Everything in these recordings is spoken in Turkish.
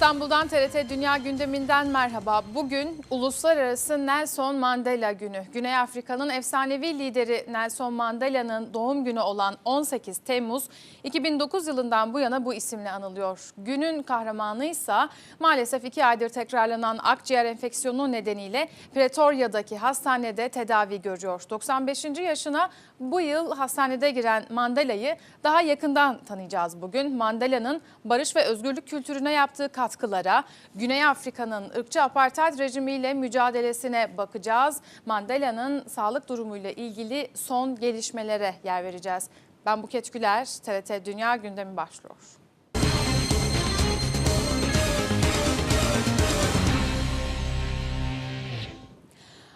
İstanbul'dan TRT Dünya gündeminden merhaba. Bugün Uluslararası Nelson Mandela Günü. Güney Afrika'nın efsanevi lideri Nelson Mandela'nın doğum günü olan 18 Temmuz 2009 yılından bu yana bu isimle anılıyor. Günün kahramanı ise maalesef iki aydır tekrarlanan akciğer enfeksiyonu nedeniyle Pretoria'daki hastanede tedavi görüyor. 95. yaşına bu yıl hastanede giren Mandela'yı daha yakından tanıyacağız bugün. Mandela'nın barış ve özgürlük kültürüne yaptığı katkılara, Güney Afrika'nın ırkçı apartheid rejimiyle mücadelesine bakacağız. Mandela'nın sağlık durumuyla ilgili son gelişmelere yer vereceğiz. Ben Buket Güler, TRT Dünya Gündemi başlıyor.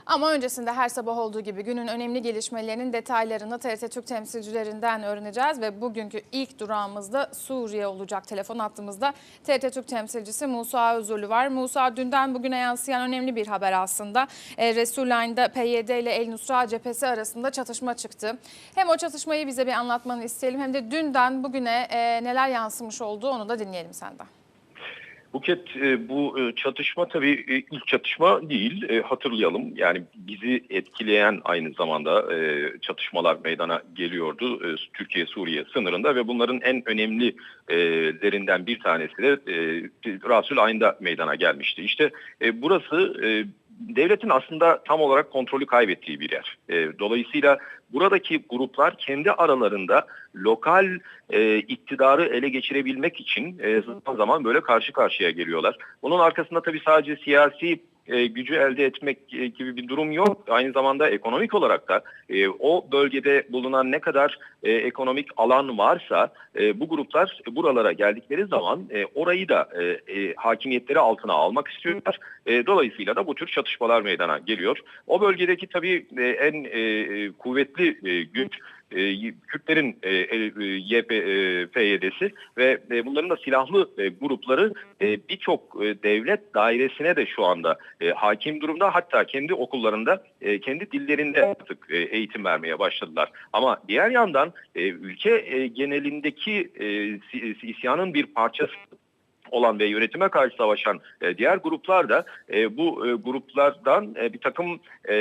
Ama öncesinde her sabah olduğu gibi günün önemli gelişmelerinin detaylarını TRT Türk temsilcilerinden öğreneceğiz ve bugünkü ilk durağımızda Suriye olacak. Telefon attığımızda TRT Türk temsilcisi Musa Özürlü var. Musa dünden bugüne yansıyan önemli bir haber aslında. E, Resulayn'da PYD ile El Nusra cephesi arasında çatışma çıktı. Hem o çatışmayı bize bir anlatmanı isteyelim hem de dünden bugüne e, neler yansımış oldu onu da dinleyelim senden. Buket e, bu e, çatışma tabii e, ilk çatışma değil hatırlayalım. Yani bizi etkileyen aynı zamanda çatışmalar meydana geliyordu Türkiye-Suriye sınırında ve bunların en önemlilerinden bir tanesi de Rasul Ayn'da meydana gelmişti. İşte burası devletin aslında tam olarak kontrolü kaybettiği bir yer. Dolayısıyla buradaki gruplar kendi aralarında lokal e, iktidarı ele geçirebilmek için e, zaman zaman böyle karşı karşıya geliyorlar. Bunun arkasında tabii sadece siyasi e, gücü elde etmek e, gibi bir durum yok. Aynı zamanda ekonomik olarak da e, o bölgede bulunan ne kadar ekonomik alan varsa bu gruplar buralara geldikleri zaman orayı da hakimiyetleri altına almak istiyorlar. Dolayısıyla da bu tür çatışmalar meydana geliyor. O bölgedeki tabii en kuvvetli güç e, Kürtlerin e, e, e, ve bunların da silahlı grupları birçok devlet dairesine de şu anda hakim durumda. Hatta kendi okullarında, kendi dillerinde artık eğitim vermeye başladılar. Ama diğer yandan ülke genelindeki isyanın bir parçası olan ve yönetime karşı savaşan e, diğer gruplar da e, bu e, gruplardan e, bir takım e,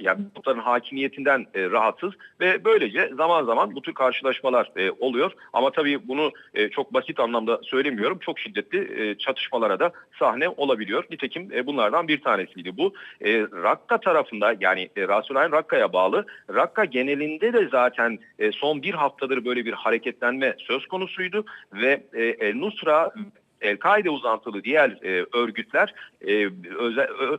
yani grupların hakimiyetinden e, rahatsız ve böylece zaman zaman bu tür karşılaşmalar e, oluyor. Ama tabii bunu e, çok basit anlamda söylemiyorum. Çok şiddetli e, çatışmalara da sahne olabiliyor. Nitekim e, bunlardan bir tanesiydi bu. E, Rakka tarafında yani e, Rasulayn Rakka'ya bağlı. Rakka genelinde de zaten e, son bir haftadır böyle bir hareketlenme söz konusuydu ve e, El Nusra El-Kaide uzantılı diğer e, örgütler e,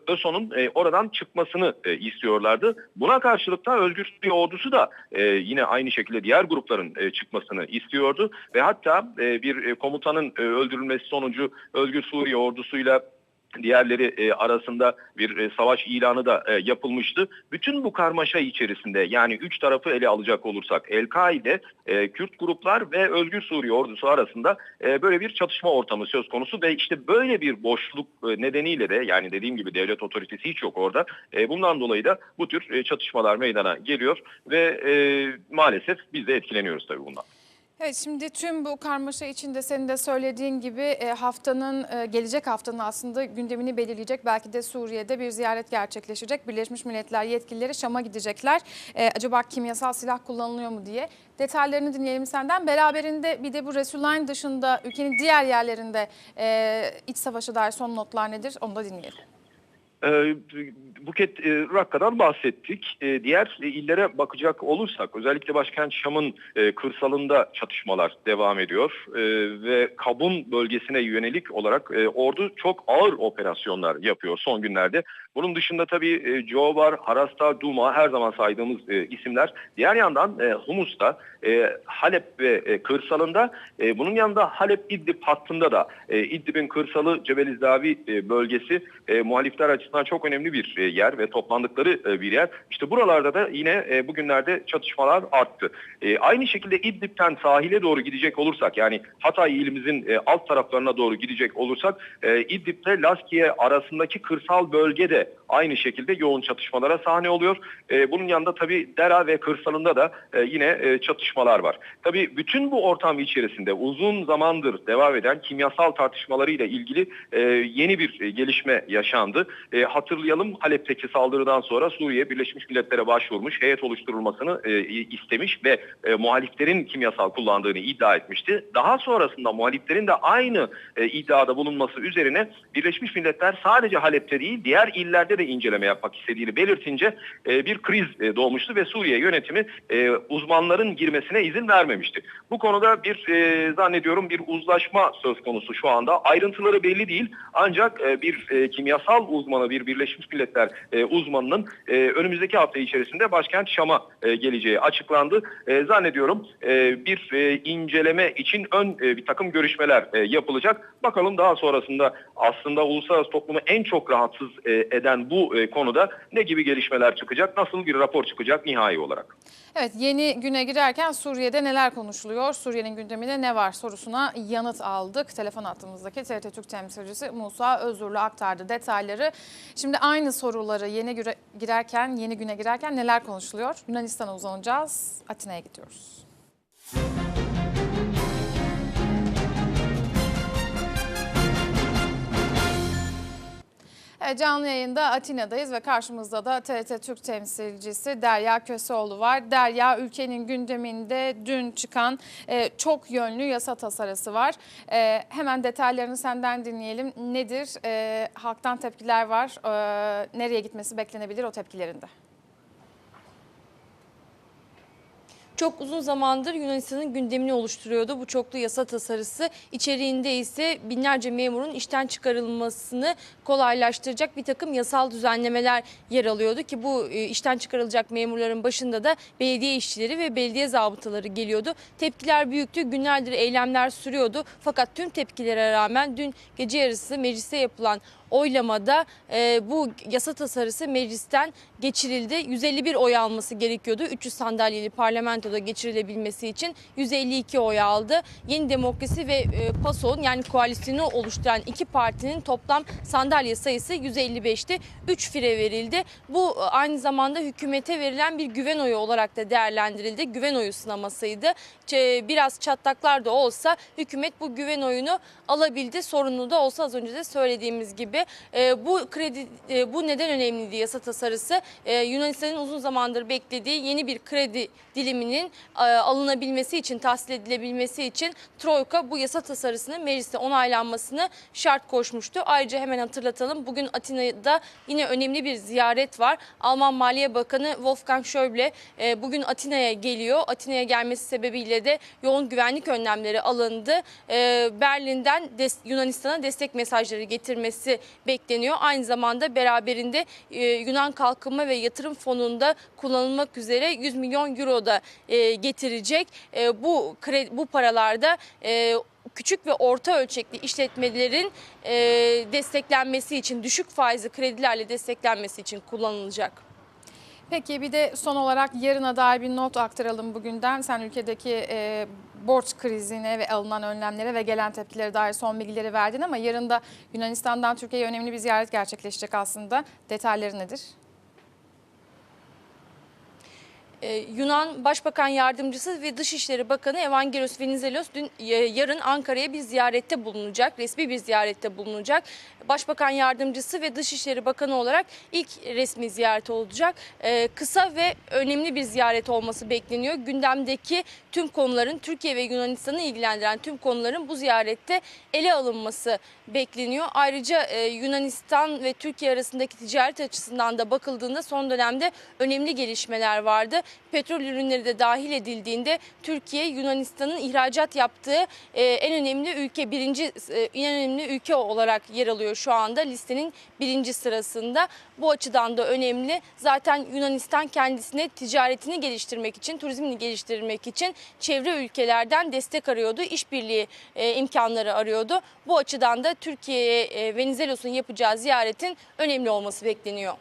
ÖSO'nun e, oradan çıkmasını e, istiyorlardı. Buna karşılık da Özgür Suriye ordusu da e, yine aynı şekilde diğer grupların e, çıkmasını istiyordu ve hatta e, bir e, komutanın e, öldürülmesi sonucu Özgür Suriye ordusuyla diğerleri e, arasında bir e, savaş ilanı da e, yapılmıştı. Bütün bu karmaşa içerisinde yani üç tarafı ele alacak olursak El-Kaide, e, Kürt gruplar ve Özgür Suriye ordusu arasında e, böyle bir çatışma ortamı söz konusu ve işte böyle bir boşluk e, nedeniyle de yani dediğim gibi devlet otoritesi hiç yok orada. E, bundan dolayı da bu tür e, çatışmalar meydana geliyor ve e, maalesef biz de etkileniyoruz tabii bundan. Evet şimdi tüm bu karmaşa içinde senin de söylediğin gibi e, haftanın e, gelecek haftanın aslında gündemini belirleyecek. Belki de Suriye'de bir ziyaret gerçekleşecek. Birleşmiş Milletler yetkilileri Şam'a gidecekler. E, acaba kimyasal silah kullanılıyor mu diye. Detaylarını dinleyelim senden. Beraberinde bir de bu Resulayn dışında ülkenin diğer yerlerinde iç savaşa dair son notlar nedir onu da dinleyelim. Ee, Buket e, Rakka'dan bahsettik. E, diğer illere bakacak olursak özellikle başkent Şam'ın e, kırsalında çatışmalar devam ediyor ve Kabun bölgesine yönelik olarak ordu çok ağır operasyonlar yapıyor son günlerde. Bunun dışında tabii Jobar, Harasta, Duma her zaman saydığımız isimler. Diğer yandan Humus'ta, Halep ve kırsalında bunun yanında Halep İdlib hattında da İdlib'in kırsalı Cebelizavi bölgesi muhalifler açısından açısından çok önemli bir e, yer ve toplandıkları e, bir yer. İşte buralarda da yine e, bugünlerde çatışmalar arttı. Aynı şekilde İdlib'ten sahile doğru gidecek olursak yani Hatay ilimizin alt taraflarına doğru gidecek olursak İdlib'le Laskiye arasındaki kırsal bölgede aynı şekilde yoğun çatışmalara sahne oluyor. Bunun yanında tabii Dera ve kırsalında da yine çatışmalar var. Tabii bütün bu ortam içerisinde uzun zamandır devam eden kimyasal tartışmalarıyla ilgili yeni bir gelişme yaşandı. E, hatırlayalım Halep'teki saldırıdan sonra Suriye Birleşmiş Milletler'e başvurmuş, heyet oluşturulmasını e, istemiş ve e, muhaliflerin kimyasal kullandığını iddia etmişti. Daha sonrasında muhaliflerin de aynı e, iddiada bulunması üzerine Birleşmiş Milletler sadece Halep'te değil diğer illerde de inceleme yapmak istediğini belirtince e, bir kriz e, doğmuştu ve Suriye yönetimi e, uzmanların girmesine izin vermemişti. Bu konuda bir e, zannediyorum bir uzlaşma söz konusu şu anda. Ayrıntıları belli değil ancak e, bir e, kimyasal uzmanı, bir Birleşmiş Milletler e, uzmanının e, önümüzdeki hafta içerisinde başkent Şam'a e, geleceği açıklandı. E, zannediyorum e, bir e, inceleme için ön e, bir takım görüşmeler e, yapılacak. Bakalım daha sonrasında aslında uluslararası toplumu en çok rahatsız e, eden bu e, konuda ne gibi gelişmeler çıkacak, nasıl bir rapor çıkacak nihai olarak. Evet yeni güne girerken Suriye'de neler konuşuluyor? Suriye'nin gündeminde ne var sorusuna yanıt aldık. Telefon hattımızdaki TRT Türk temsilcisi Musa Özürlü aktardı detayları. Şimdi aynı soruları yeni girerken, yeni güne girerken neler konuşuluyor? Yunanistan'a uzanacağız. Atina'ya gidiyoruz. Evet, canlı yayında Atina'dayız ve karşımızda da TRT Türk temsilcisi Derya Köseoğlu var. Derya ülkenin gündeminde dün çıkan e, çok yönlü yasa tasarısı var. E, hemen detaylarını senden dinleyelim. Nedir? E, halktan tepkiler var. E, nereye gitmesi beklenebilir o tepkilerinde? Çok uzun zamandır Yunanistan'ın gündemini oluşturuyordu bu çoklu yasa tasarısı. İçeriğinde ise binlerce memurun işten çıkarılmasını kolaylaştıracak bir takım yasal düzenlemeler yer alıyordu ki bu e, işten çıkarılacak memurların başında da belediye işçileri ve belediye zabıtaları geliyordu. Tepkiler büyüktü, günlerdir eylemler sürüyordu. Fakat tüm tepkilere rağmen dün gece yarısı mecliste yapılan oylamada e, bu yasa tasarısı meclisten geçirildi. 151 oy alması gerekiyordu. 300 sandalyeli parlamentoda geçirilebilmesi için 152 oy aldı. Yeni Demokrasi ve e, PASOK'un yani koalisyonu oluşturan iki partinin toplam sandalye sayısı 155'ti. 3 fire verildi. Bu e, aynı zamanda hükümete verilen bir güven oyu olarak da değerlendirildi. Güven oyu sınamasıydı. Biraz çatlaklar da olsa hükümet bu güven oyunu alabildi. Sorunlu da olsa az önce de söylediğimiz gibi. E, bu kredi bu neden önemliydi yasa tasarısı? Yunanistan'ın uzun zamandır beklediği yeni bir kredi diliminin e, alınabilmesi için, tahsil edilebilmesi için Troika bu yasa tasarısının mecliste onaylanmasını şart koşmuştu. Ayrıca hemen hatırlatalım bugün Atina'da yine önemli bir ziyaret var. Alman Maliye Bakanı Wolfgang Schäuble e, bugün Atina'ya geliyor. Atina'ya gelmesi sebebiyle de yoğun güvenlik önlemleri alındı. E, Berlin'den Yunanistan'a destek mesajları getirmesi bekleniyor. Aynı zamanda beraberinde Yunan Kalkınma ve Yatırım Fonu'nda kullanılmak üzere 100 milyon euro da e, getirecek. E, bu kredi, bu paralarda e, küçük ve orta ölçekli işletmelerin desteklenmesi için düşük faizli kredilerle desteklenmesi için kullanılacak. Peki bir de son olarak yarına dair bir not aktaralım bugünden. Sen ülkedeki e, borç krizine ve alınan önlemlere ve gelen tepkilere dair son bilgileri verdin ama yarın da Yunanistan'dan Türkiye'ye önemli bir ziyaret gerçekleşecek aslında. Detayları nedir? Ee, Yunan Başbakan Yardımcısı ve Dışişleri Bakanı Evangelos Venizelos dün e, yarın Ankara'ya bir ziyarette bulunacak. Resmi bir ziyarette bulunacak. Başbakan Yardımcısı ve Dışişleri Bakanı olarak ilk resmi ziyaret olacak. Ee, kısa ve önemli bir ziyaret olması bekleniyor. Gündemdeki tüm konuların Türkiye ve Yunanistan'ı ilgilendiren tüm konuların bu ziyarette ele alınması bekleniyor. Ayrıca e, Yunanistan ve Türkiye arasındaki ticaret açısından da bakıldığında son dönemde önemli gelişmeler vardı. Petrol ürünleri de dahil edildiğinde Türkiye Yunanistan'ın ihracat yaptığı e, en önemli ülke birinci e, en önemli ülke olarak yer alıyor şu anda listenin birinci sırasında. Bu açıdan da önemli. Zaten Yunanistan kendisine ticaretini geliştirmek için, turizmini geliştirmek için çevre ülkelerden destek arıyordu. işbirliği e, imkanları arıyordu. Bu açıdan da Türkiye'ye Venizelos'un yapacağı ziyaretin önemli olması bekleniyor.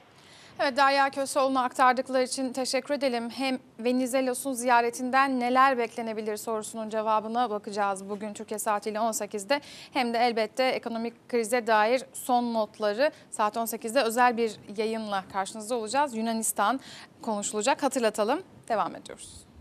Evet Derya Köseoğlu'na aktardıkları için teşekkür edelim. Hem Venizelos'un ziyaretinden neler beklenebilir sorusunun cevabına bakacağız bugün Türkiye saatiyle 18'de. Hem de elbette ekonomik krize dair son notları saat 18'de özel bir yayınla karşınızda olacağız. Yunanistan konuşulacak hatırlatalım. Devam ediyoruz.